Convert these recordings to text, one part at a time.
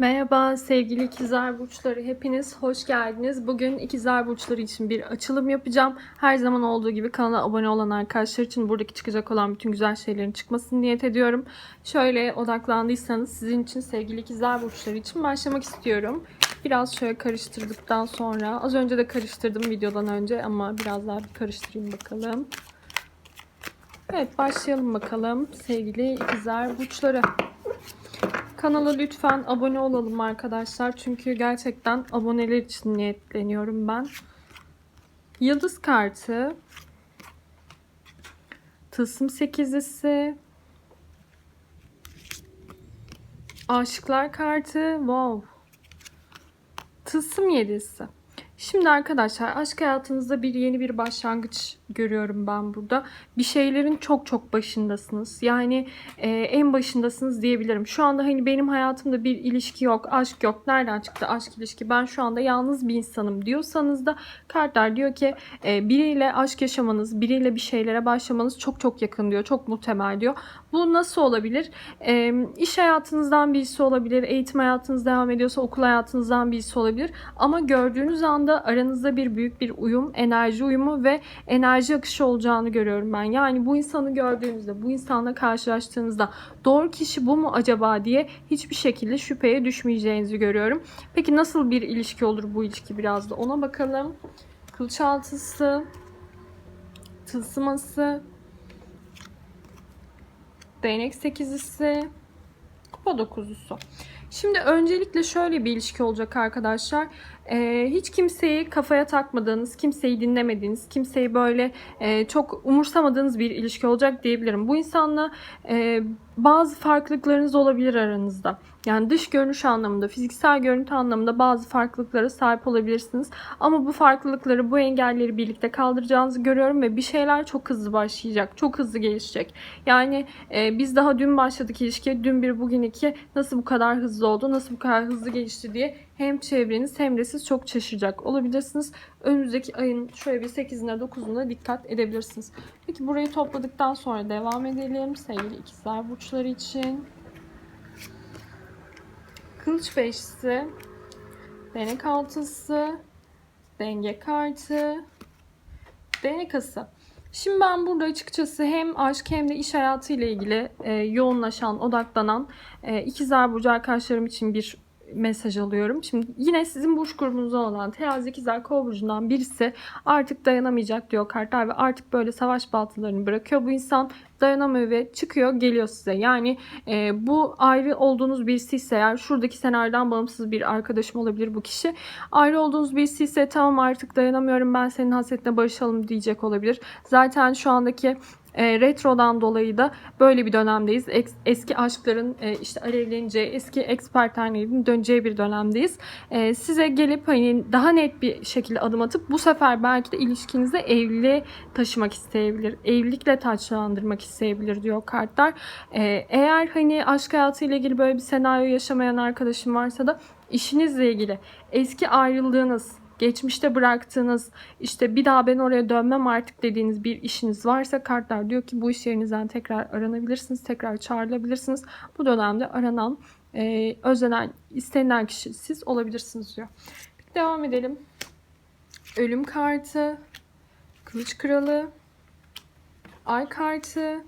Merhaba sevgili ikizler burçları hepiniz hoş geldiniz. Bugün ikizler burçları için bir açılım yapacağım. Her zaman olduğu gibi kanala abone olan arkadaşlar için buradaki çıkacak olan bütün güzel şeylerin çıkmasını niyet ediyorum. Şöyle odaklandıysanız sizin için sevgili ikizler burçları için başlamak istiyorum. Biraz şöyle karıştırdıktan sonra az önce de karıştırdım videodan önce ama biraz daha bir karıştırayım bakalım. Evet başlayalım bakalım sevgili ikizler burçları. Kanala lütfen abone olalım arkadaşlar. Çünkü gerçekten aboneler için niyetleniyorum ben. Yıldız kartı. Tılsım sekizlisi. Aşıklar kartı. Wow. Tılsım yedisi. Şimdi arkadaşlar aşk hayatınızda bir yeni bir başlangıç görüyorum ben burada. Bir şeylerin çok çok başındasınız. Yani e, en başındasınız diyebilirim. Şu anda hani benim hayatımda bir ilişki yok, aşk yok. Nereden çıktı aşk ilişki? Ben şu anda yalnız bir insanım diyorsanız da kartlar diyor ki e, biriyle aşk yaşamanız, biriyle bir şeylere başlamanız çok çok yakın diyor. Çok muhtemel diyor. Bu nasıl olabilir? E, iş hayatınızdan birisi olabilir. Eğitim hayatınız devam ediyorsa okul hayatınızdan birisi olabilir. Ama gördüğünüz anda aranızda bir büyük bir uyum, enerji uyumu ve enerji akışı olacağını görüyorum ben. Yani bu insanı gördüğünüzde, bu insanla karşılaştığınızda doğru kişi bu mu acaba diye hiçbir şekilde şüpheye düşmeyeceğinizi görüyorum. Peki nasıl bir ilişki olur bu ilişki biraz da ona bakalım. Kılıç altısı, tılsıması, değnek sekizlisi, kupa dokuzusu. Şimdi öncelikle şöyle bir ilişki olacak arkadaşlar. Ee, hiç kimseyi kafaya takmadığınız, kimseyi dinlemediğiniz, kimseyi böyle e, çok umursamadığınız bir ilişki olacak diyebilirim. Bu insanla e, bazı farklılıklarınız olabilir aranızda. Yani dış görünüş anlamında, fiziksel görüntü anlamında bazı farklılıklara sahip olabilirsiniz. Ama bu farklılıkları, bu engelleri birlikte kaldıracağınızı görüyorum ve bir şeyler çok hızlı başlayacak. Çok hızlı gelişecek. Yani e, biz daha dün başladık ilişkiye. Dün bir, bugün iki. Nasıl bu kadar hızlı oldu, nasıl bu kadar hızlı gelişti diye hem çevreniz hem de siz çok şaşıracak olabilirsiniz. Önümüzdeki ayın şöyle bir 8'ine 9'una dikkat edebilirsiniz. Peki burayı topladıktan sonra devam edelim sevgili ikizler burçları için. Kılıç beşlisi, denek altısı, denge kartı, denek ası. Şimdi ben burada açıkçası hem aşk hem de iş hayatı ile ilgili e, yoğunlaşan, odaklanan e, ikizler burcu arkadaşlarım için bir mesaj alıyorum. Şimdi yine sizin burç grubunuzda olan terazi ikizler kova burcundan birisi artık dayanamayacak diyor kartlar ve artık böyle savaş baltalarını bırakıyor. Bu insan dayanamıyor ve çıkıyor geliyor size. Yani e, bu ayrı olduğunuz birisi ise eğer şuradaki senaryodan bağımsız bir arkadaşım olabilir bu kişi. Ayrı olduğunuz birisi ise tamam artık dayanamıyorum ben senin hasretine barışalım diyecek olabilir. Zaten şu andaki e, retrodan dolayı da böyle bir dönemdeyiz. Es- eski aşkların e, işte alevleneceği, eski ex partnerlerin döneceği bir dönemdeyiz. E, size gelip hani daha net bir şekilde adım atıp bu sefer belki de ilişkinizi evliliğe taşımak isteyebilir. Evlilikle taçlandırmak isteyebilir diyor kartlar. E, eğer hani aşk hayatıyla ilgili böyle bir senaryo yaşamayan arkadaşım varsa da işinizle ilgili eski ayrıldığınız geçmişte bıraktığınız işte bir daha ben oraya dönmem artık dediğiniz bir işiniz varsa kartlar diyor ki bu iş yerinizden tekrar aranabilirsiniz, tekrar çağrılabilirsiniz. Bu dönemde aranan, e, özlenen, istenilen kişi siz olabilirsiniz diyor. Devam edelim. Ölüm kartı, kılıç kralı, ay kartı,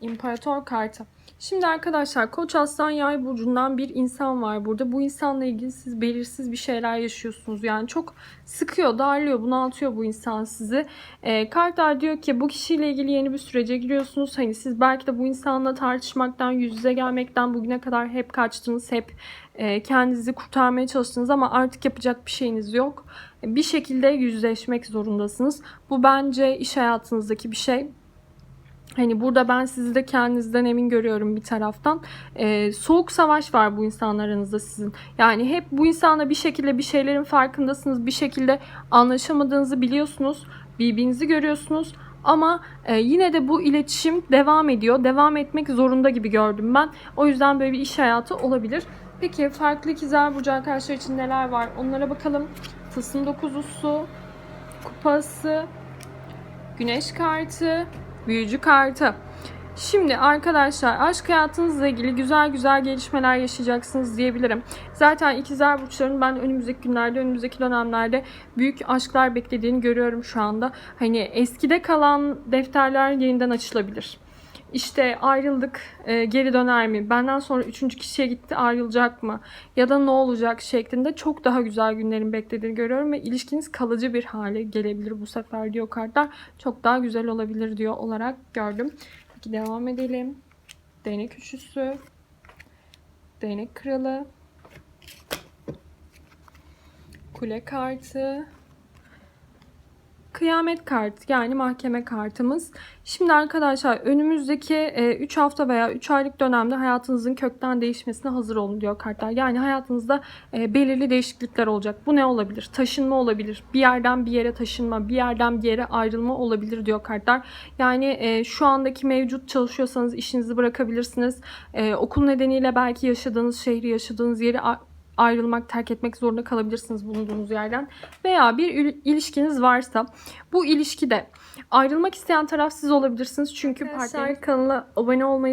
imparator kartı. Şimdi arkadaşlar Koç Aslan Yay burcundan bir insan var burada. Bu insanla ilgili siz belirsiz bir şeyler yaşıyorsunuz. Yani çok sıkıyor, darlıyor, bunaltıyor bu insan sizi. E, kartlar diyor ki bu kişiyle ilgili yeni bir sürece giriyorsunuz. Hani siz belki de bu insanla tartışmaktan, yüz yüze gelmekten bugüne kadar hep kaçtınız, hep e, kendinizi kurtarmaya çalıştınız ama artık yapacak bir şeyiniz yok. Bir şekilde yüzleşmek zorundasınız. Bu bence iş hayatınızdaki bir şey. Hani burada ben sizi de kendinizden emin görüyorum bir taraftan. Ee, soğuk savaş var bu insanlarınızda sizin. Yani hep bu insanla bir şekilde bir şeylerin farkındasınız. Bir şekilde anlaşamadığınızı biliyorsunuz. Birbirinizi görüyorsunuz. Ama e, yine de bu iletişim devam ediyor. Devam etmek zorunda gibi gördüm ben. O yüzden böyle bir iş hayatı olabilir. Peki farklı ikizler burcu arkadaşlar için neler var? Onlara bakalım. Tılsım dokuzusu, kupası, güneş kartı, büyücü kartı. Şimdi arkadaşlar aşk hayatınızla ilgili güzel güzel gelişmeler yaşayacaksınız diyebilirim. Zaten ikizler burçlarının ben önümüzdeki günlerde, önümüzdeki dönemlerde büyük aşklar beklediğini görüyorum şu anda. Hani eskide kalan defterler yeniden açılabilir. İşte ayrıldık, e, geri döner mi? Benden sonra üçüncü kişiye gitti, ayrılacak mı? Ya da ne olacak şeklinde çok daha güzel günlerin beklediğini görüyorum ve ilişkiniz kalıcı bir hale gelebilir bu sefer diyor kartlar. Çok daha güzel olabilir diyor olarak gördüm. Peki devam edelim. Değnek üçlüsü. Değnek kralı. Kule kartı. Kıyamet kartı yani mahkeme kartımız. Şimdi arkadaşlar önümüzdeki 3 hafta veya 3 aylık dönemde hayatınızın kökten değişmesine hazır olun diyor kartlar. Yani hayatınızda e, belirli değişiklikler olacak. Bu ne olabilir? Taşınma olabilir. Bir yerden bir yere taşınma, bir yerden bir yere ayrılma olabilir diyor kartlar. Yani e, şu andaki mevcut çalışıyorsanız işinizi bırakabilirsiniz. E, okul nedeniyle belki yaşadığınız şehri, yaşadığınız yeri ayrılmak, terk etmek zorunda kalabilirsiniz bulunduğunuz yerden. Veya bir il- ilişkiniz varsa bu ilişkide ayrılmak isteyen taraf siz olabilirsiniz. Çünkü partner kanala abone olmayı